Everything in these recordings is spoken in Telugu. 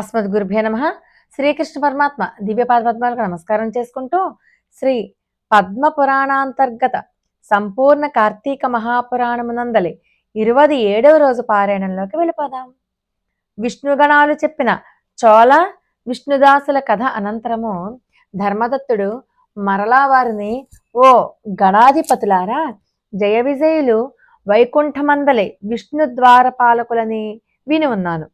అస్మద్ గురుభ్యే నమ. శ్రీకృష్ణ పరమాత్మ దివ్యపాద పద్మాలకు నమస్కారం చేసుకుంటూ శ్రీ పద్మ పురాణాంతర్గత సంపూర్ణ కార్తీక మహాపురాణమునందలి ఇరవై ఏడవ రోజు పారాయణంలోకి వెళ్ళిపోదాం. విష్ణుగణాలు చెప్పిన చోళ విష్ణుదాసుల కథ అనంతరము ధర్మదత్తుడు మరలా వారిని ఓ గణాధిపతులారా జయ విజయులు వైకుంఠమందలి విష్ణు ద్వారపాలకులని విని ఉన్నాను.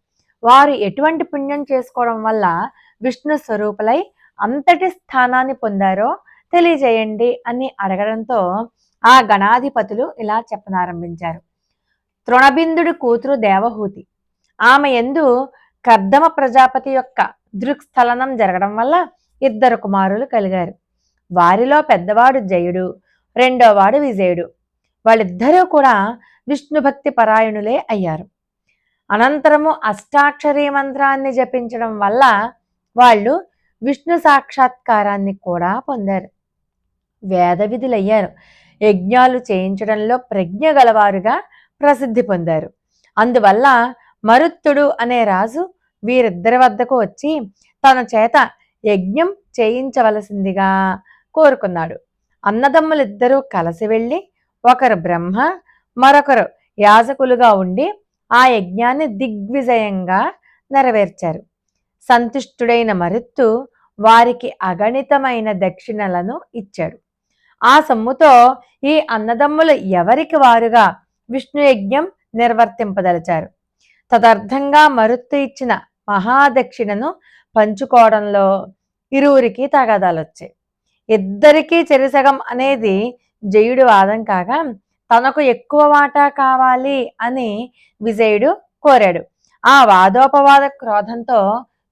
వారు ఎటువంటి పుణ్యం చేసుకోవడం వల్ల విష్ణు స్వరూపులై అంతటి స్థానాన్ని పొందారో తెలియజేయండి అని అడగడంతో ఆ గణాధిపతులు ఇలా చెప్పనారంభించారు. తృణబిందుడి కూతురు దేవహూతి. ఆమె ఎందు కర్దమ ప్రజాపతి యొక్క దృక్స్థలనం జరగడం వల్ల ఇద్దరు కుమారులు కలిగారు. వారిలో పెద్దవాడు జయుడు రెండోవాడు విజయుడు. వాళ్ళిద్దరూ కూడా విష్ణు భక్తి పరాయణులే అయ్యారు. అనంతరము అష్టాక్షరీ మంత్రాన్ని జపించడం వల్ల వాళ్ళు విష్ణు సాక్షాత్కారాన్ని కూడా పొందారు. వేద విధులయ్యారు. యజ్ఞాలు చేయించడంలో ప్రజ్ఞ గలవారుగా ప్రసిద్ధి పొందారు. అందువల్ల మరుత్తుడు అనే రాజు వీరిద్దరి వద్దకు వచ్చి తన చేత యజ్ఞం చేయించవలసిందిగా కోరుకున్నాడు. అన్నదమ్ములిద్దరూ కలిసి వెళ్ళి ఒకరు బ్రహ్మ మరొకరు యాజకులుగా ఉండి ఆ యజ్ఞాన్ని దిగ్విజయంగా నెరవేర్చారు. సంతుష్టుడైన మరుత్తు వారికి అగణితమైన దక్షిణలను ఇచ్చాడు. ఆ సొమ్ముతో ఈ అన్నదమ్ములు ఎవరికి వారుగా విష్ణు యజ్ఞం నిర్వర్తింపదలిచారు. తదర్థంగా మరుత్తు ఇచ్చిన మహాదక్షిణను పంచుకోవడంలో ఇరువురికి తగాదాలొచ్చాయి. ఇద్దరికీ చెరిసగం అనేది జయుడు వాదం కాగా తనకు ఎక్కువ వాటా కావాలి అని విజయుడు కోరాడు. ఆ వాదోపవాద క్రోధంతో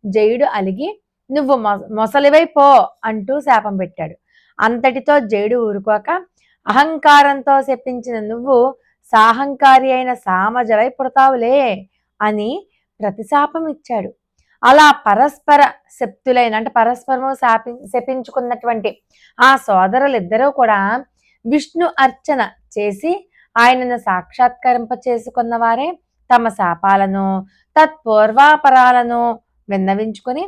జయుడు అలిగి నువ్వు మొసలివై పో అంటూ శాపం పెట్టాడు. అంతటితో జయుడు ఊరుకోక అహంకారంతో చెప్పించిన నువ్వు సాహంకారి అయిన సామజవై పుడతావులే అని ప్రతిశాపం ఇచ్చాడు. అలా పరస్పర శక్తులైన అంటే పరస్పరము శాపి శపించుకున్నటువంటి ఆ సోదరులిద్దరూ కూడా విష్ణు అర్చన చేసి ఆయనను సాక్షాత్కరింప చేసుకున్న వారే తమ శాపాలను తత్పూర్వాపరాలను విన్నవించుకుని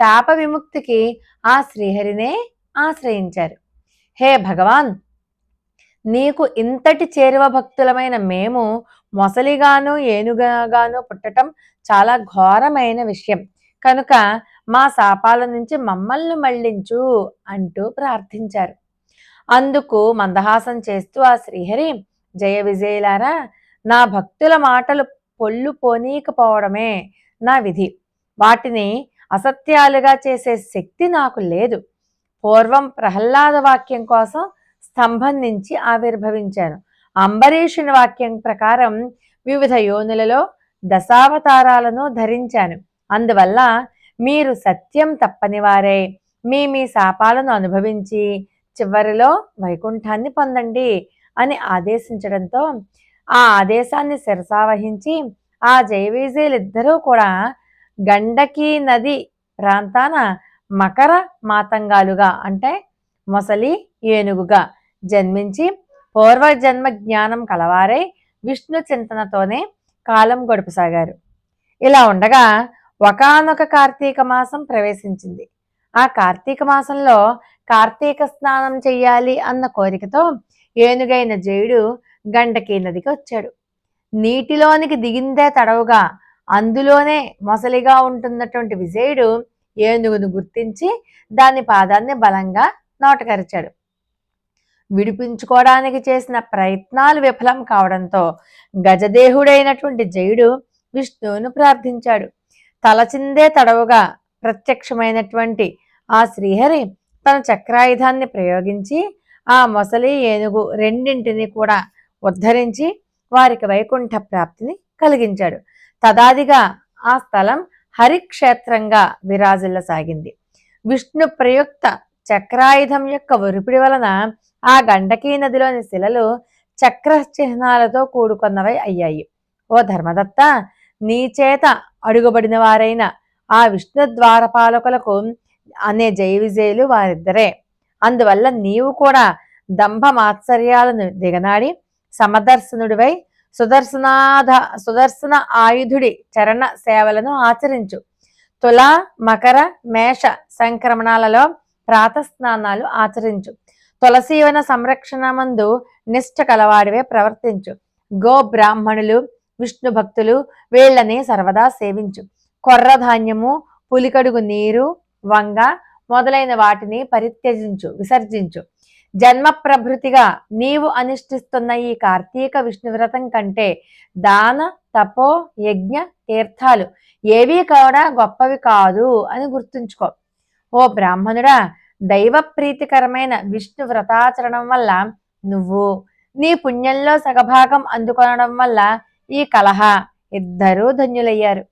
శాప విముక్తికి ఆ శ్రీహరినే ఆశ్రయించారు. హే భగవాన్! నీకు ఇంతటి చేరువ భక్తులమైన మేము మొసలిగాను ఏనుగాను పుట్టటం చాలా ఘోరమైన విషయం. కనుక మా శాపాల నుంచి మమ్మల్ని మళ్ళించు అంటూ ప్రార్థించారు. అందుకు మందహాసం చేస్తూ ఆ శ్రీహరి జయ విజయులారా నా భక్తుల మాటలు పొల్లు పోనీకపోవడమే నా విధి. వాటిని అసత్యాలుగా చేసే శక్తి నాకు లేదు. పూర్వం ప్రహ్లాద వాక్యం కోసం స్తంభం నుంచి ఆవిర్భవించాను. అంబరీషుని వాక్యం ప్రకారం వివిధ యోనులలో దశావతారాలను ధరించాను. అందువల్ల మీరు సత్యం తప్పనివారే. మీ మీ శాపాలను అనుభవించి చివరిలో వైకుంఠాన్ని పొందండి అని ఆదేశించడంతో ఆ ఆదేశాన్ని శిరసావహించి ఆ జయవీజీలిద్దరూ కూడా గండకీ నది ప్రాంతాన మకర మాతంగాలుగా అంటే మొసలి ఏనుగుగా జన్మించి పూర్వజన్మ జ్ఞానం కలవారై విష్ణు చింతనతోనే కాలం గడుపసాగారు. ఇలా ఉండగా ఒకనొక కార్తీక మాసం ప్రవేశించింది. ఆ కార్తీక మాసంలో కార్తీక స్నానం చెయ్యాలి అన్న కోరికతో ఏనుగైన జయుడు గండకీ నదికి వచ్చాడు. నీటిలోనికి దిగిందే తడవుగా అందులోనే మొసలిగా ఉంటున్నటువంటి విజయుడు ఏనుగును గుర్తించి దాని పాదాన్ని బలంగా నోటకరిచాడు. విడిపించుకోవడానికి చేసిన ప్రయత్నాలు విఫలం కావడంతో గజదేహుడైనటువంటి జయుడు విష్ణువును ప్రార్థించాడు. తలచిందే తడవుగా ప్రత్యక్షమైనటువంటి ఆ శ్రీహరి తన చక్రాయుధాన్ని ప్రయోగించి ఆ మొసలి ఏనుగు రెండింటిని కూడా ఉద్ధరించి వారికి వైకుంఠ ప్రాప్తిని కలిగించాడు. తదాదిగా ఆ స్థలం హరిక్షేత్రంగా విరాజిల్లసాగింది. విష్ణు ప్రయుక్త చక్రాయుధం యొక్క ఒరిపిడి వలన ఆ గండకీ నదిలోని శిలలు చక్ర చిహ్నాలతో కూడుకున్నవై అయ్యాయి. ఓ ధర్మదత్త నీ చేత అడుగుబడిన వారైన ఆ విష్ణు ద్వారపాలకులకు అనే జయ విజయులు వారిద్దరే. అందువల్ల నీవు కూడా దంభ మాత్సర్యాలను దిగనాడి సమదర్శనుడివై సుదర్శనాధ సుదర్శన ఆయుధుడి చరణ సేవలను ఆచరించు. తుల మకర మేష సంక్రమణాలలో ప్రాతస్నానాలు ఆచరించు. తులసీవన సంరక్షణ మందు నిష్ట కలవాడివే ప్రవర్తించు. గో బ్రాహ్మణులు విష్ణు భక్తులు వీళ్ళని సర్వదా సేవించు. కొర్రధాన్యము పులికడుగు నీరు వంగ మొదలైన వాటిని పరిత్యజించు విసర్జించు. జన్మ ప్రభృతిగా నీవు అనుష్ఠిస్తున్న ఈ కార్తీక విష్ణు వ్రతం కంటే దాన తపో యజ్ఞ తీర్థాలు ఏవీ కూడా గొప్పవి కాదు అని గుర్తుంచుకో. ఓ బ్రాహ్మణుడా దైవ ప్రీతికరమైన విష్ణు వ్రతాచరణం వల్ల నువ్వు నీ పుణ్యంలో సగభాగం అందుకొనడం వల్ల ఈ కలహ ఇద్దరూ ధన్యులయ్యారు.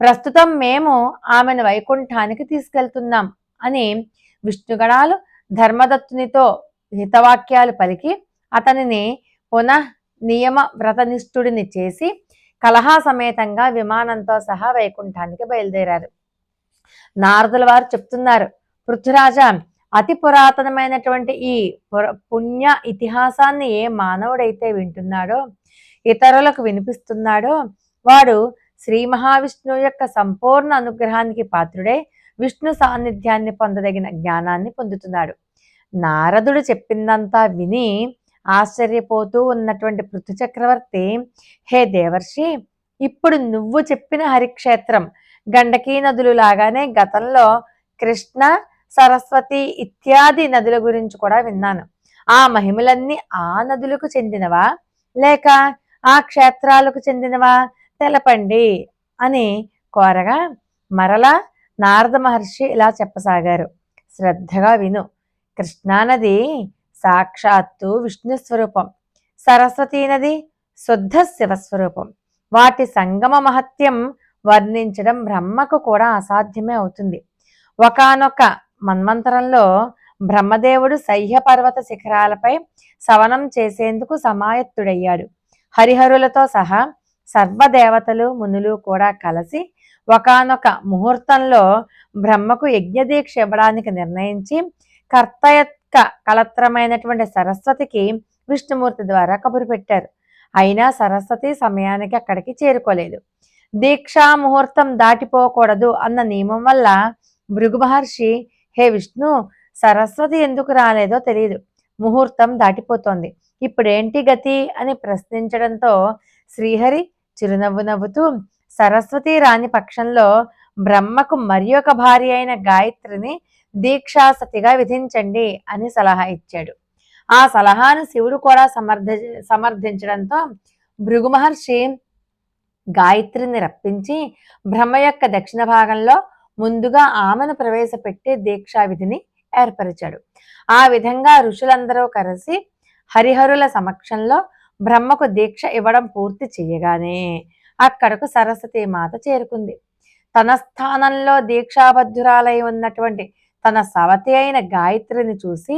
ప్రస్తుతం మేము ఆమెను వైకుంఠానికి తీసుకెళ్తున్నాం అని విష్ణుగణాలు ధర్మదత్తునితో హితవాక్యాలు పలికి అతనిని పునః నియమ వ్రతనిష్ఠుడిని చేసి కలహా సమేతంగా విమానంతో సహా వైకుంఠానికి బయలుదేరారు. నారదుల వారు చెప్తున్నారు పృథ్వరాజ అతి పురాతనమైనటువంటి ఈ పుణ్య ఇతిహాసాన్ని ఏ మానవుడైతే వింటున్నాడో ఇతరులకు వినిపిస్తున్నాడో వాడు శ్రీ మహావిష్ణువు యొక్క సంపూర్ణ అనుగ్రహానికి పాత్రుడే విష్ణు సాన్నిధ్యాన్ని పొందదగిన జ్ఞానాన్ని పొందుతున్నాడు. నారదుడు చెప్పిందంతా విని ఆశ్చర్యపోతూ ఉన్నటువంటి పృథు చక్రవర్తి హే దేవర్షి ఇప్పుడు నువ్వు చెప్పిన హరిక్షేత్రం గండకీ నదులు లాగానే గతంలో కృష్ణ సరస్వతి ఇత్యాది నదుల గురించి కూడా విన్నాను. ఆ మహిమలన్నీ ఆ నదులకు చెందినవా? లేక ఆ క్షేత్రాలకు చెందినవా? తెలపండి అని కోరగా మరలా నారద మహర్షి ఇలా చెప్పసాగారు. శ్రద్ధగా విను. కృష్ణానది సాక్షాత్తు విష్ణు స్వరూపం. సరస్వతీ నది శుద్ధ శివస్వరూపం వాటి సంగమ మహత్యం వర్ణించడం బ్రహ్మకు కూడా అసాధ్యమే అవుతుంది. ఒకనొక మన్వంతరంలో బ్రహ్మదేవుడు సహ్యపర్వత శిఖరాలపై సవనం చేసేందుకు సమాయత్తుడయ్యాడు. హరిహరులతో సహా సర్వదేవతలు మునులు కూడా కలిసి ఒకనొక ముహూర్తంలో బ్రహ్మకు యజ్ఞదీక్ష ఇవ్వడానికి నిర్ణయించి కర్తయత్క కలత్రమైనటువంటి సరస్వతికి విష్ణుమూర్తి ద్వారా కబురు పెట్టారు. అయినా సరస్వతి సమయానికి అక్కడికి చేరుకోలేదు. దీక్షా ముహూర్తం దాటిపోకూడదు అన్న నియమం వల్ల భృగు మహర్షి హే విష్ణు సరస్వతి ఎందుకు రాలేదో తెలియదు ముహూర్తం దాటిపోతోంది. ఇప్పుడేంటి గతి? అని ప్రశ్నించడంతో శ్రీహరి చిరునవ్వు నవ్వుతూ సరస్వతి రాని పక్షంలో బ్రహ్మకు మరి ఒక భార్య అయిన గాయత్రిని దీక్షాసతిగా విధించండి అని సలహా ఇచ్చాడు. ఆ సలహాను శివుడు కూడా సమర్థ సమర్థించడంతో భృగు మహర్షి గాయత్రిని రప్పించి బ్రహ్మ యొక్క దక్షిణ భాగంలో ముందుగా ఆమెను ప్రవేశపెట్టి దీక్షా విధిని ఏర్పరిచాడు. ఆ విధంగా ఋషులందరూ కలిసి హరిహరుల సమక్షంలో బ్రహ్మకు దీక్ష ఇవ్వడం పూర్తి చేయగానే అక్కడకు సరస్వతి మాత చేరుకుంది. తన స్థానంలో దీక్షాబద్ధురాలై ఉన్నటువంటి తన సవతి అయిన గాయత్రిని చూసి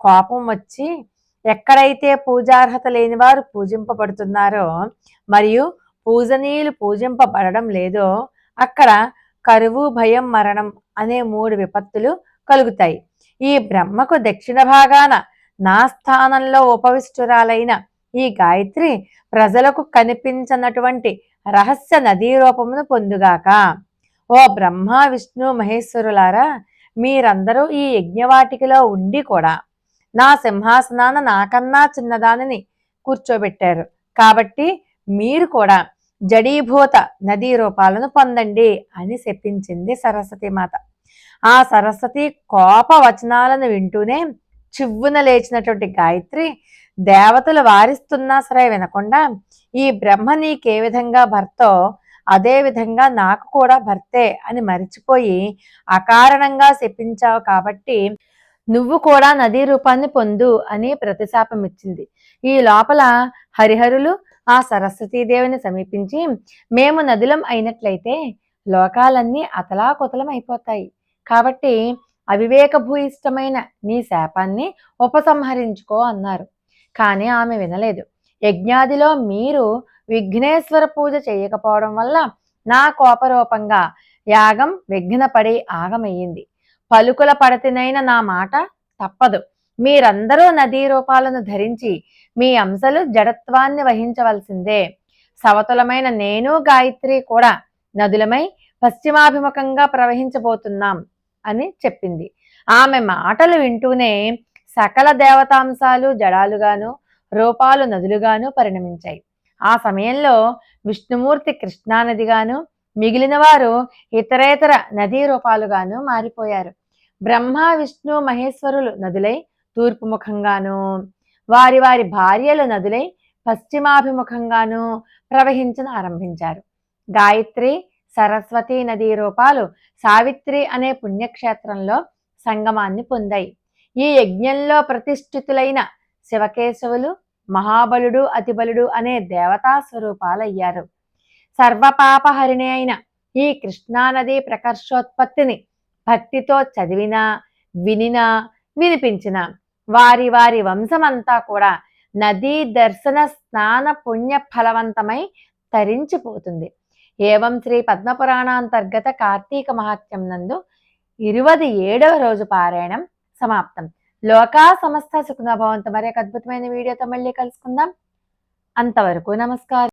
కోపం వచ్చి ఎక్కడైతే పూజార్హత లేని వారు పూజింపబడుతున్నారో మరియు పూజనీయులు పూజింపబడడం లేదో అక్కడ కరువు భయం మరణం అనే మూడు విపత్తులు కలుగుతాయి. ఈ బ్రహ్మకు దక్షిణ భాగాన నా స్థానంలో ఉపవిష్టురాలైన ఈ గాయత్రి ప్రజలకు కనిపించనటువంటి రహస్య నదీ రూపమును పొందుగాక. ఓ బ్రహ్మ విష్ణు మహేశ్వరులారా మీరందరూ ఈ యజ్ఞవాటికలో ఉండి కూడా నా సింహాసనాన నాకన్నా చిన్నదానిని కూర్చోబెట్టారు. కాబట్టి మీరు కూడా జడీభూత నదీ రూపాలను పొందండి అని చెప్పించింది సరస్వతి మాత ఆ సరస్వతి కోప వచనాలను వింటూనే చివ్వున లేచినటువంటి గాయత్రి దేవతలు వారిస్తున్నా సరే వినకుండా ఈ బ్రహ్మ నీకే విధంగా భర్తో అదే విధంగా నాకు కూడా భర్తే అని మరిచిపోయి అకారణంగా శపించావు కాబట్టి నువ్వు కూడా నదీ రూపాన్ని పొందు అని ప్రతిశాపం ఇచ్చింది ఈ లోపల హరిహరులు ఆ సరస్వతీదేవిని సమీపించి మేము నదులం అయినట్లయితే లోకాలన్నీ అతలాకుతలం అయిపోతాయి. కాబట్టి అవివేకభూయిష్టమైన నీ శాపాన్ని ఉపసంహరించుకో అన్నారు. కానీ ఆమె వినలేదు. యజ్ఞాదిలో మీరు విఘ్నేశ్వర పూజ చేయకపోవడం వల్ల నా కోపరూపంగా యాగం విఘ్నపడి ఆగమయ్యింది. పలుకుల పడతినైన నా మాట తప్పదు. మీరందరూ నదీ రూపాలను ధరించి మీ అంశలు జడత్వాన్ని వహించవలసిందే. సవతులమైన నేను గాయత్రి కూడా నదులమై పశ్చిమాభిముఖంగా ప్రవహించబోతున్నాం. అని చెప్పింది. ఆమె మాటలు వింటూనే సకల దేవతాంశాలు జడాలుగాను రూపాలు నదులుగాను పరిణమించాయి. ఆ సమయంలో విష్ణుమూర్తి కృష్ణానదిగాను మిగిలిన వారు ఇతరేతర నదీ రూపాలుగాను మారిపోయారు. బ్రహ్మ విష్ణు మహేశ్వరులు నదులై తూర్పు ముఖంగాను వారి వారి భార్యలు నదులై పశ్చిమాభిముఖంగాను ప్రవహించను ఆరంభించారు. గాయత్రి సరస్వతి నదీ రూపాలు సావిత్రి అనే పుణ్యక్షేత్రంలో సంగమాన్ని పొందాయి. ఈ యజ్ఞంలో ప్రతిష్ఠితులైన శివకేశవులు మహాబలుడు అతిబలుడు అనే దేవతా స్వరూపాలయ్యారు. సర్వపాపహరిణి అయిన ఈ కృష్ణానది ప్రకర్షోత్పత్తిని భక్తితో చదివినా వినినా వినిపించిన వారి వారి వంశమంతా కూడా నదీ దర్శన స్నాన పుణ్య ఫలవంతమై తరించిపోతుంది. ఏవం శ్రీ పద్మపురాణాంతర్గత కార్తీక మహాత్యం నందు ఇరువది ఏడవ రోజు పారాయణం సమాప్తం. లోకా సమస్త సుఖనభవంతు మరి అద్భుతమైన వీడియోతో మళ్ళీ కలుసుకుందాం. అంతవరకు నమస్కారం.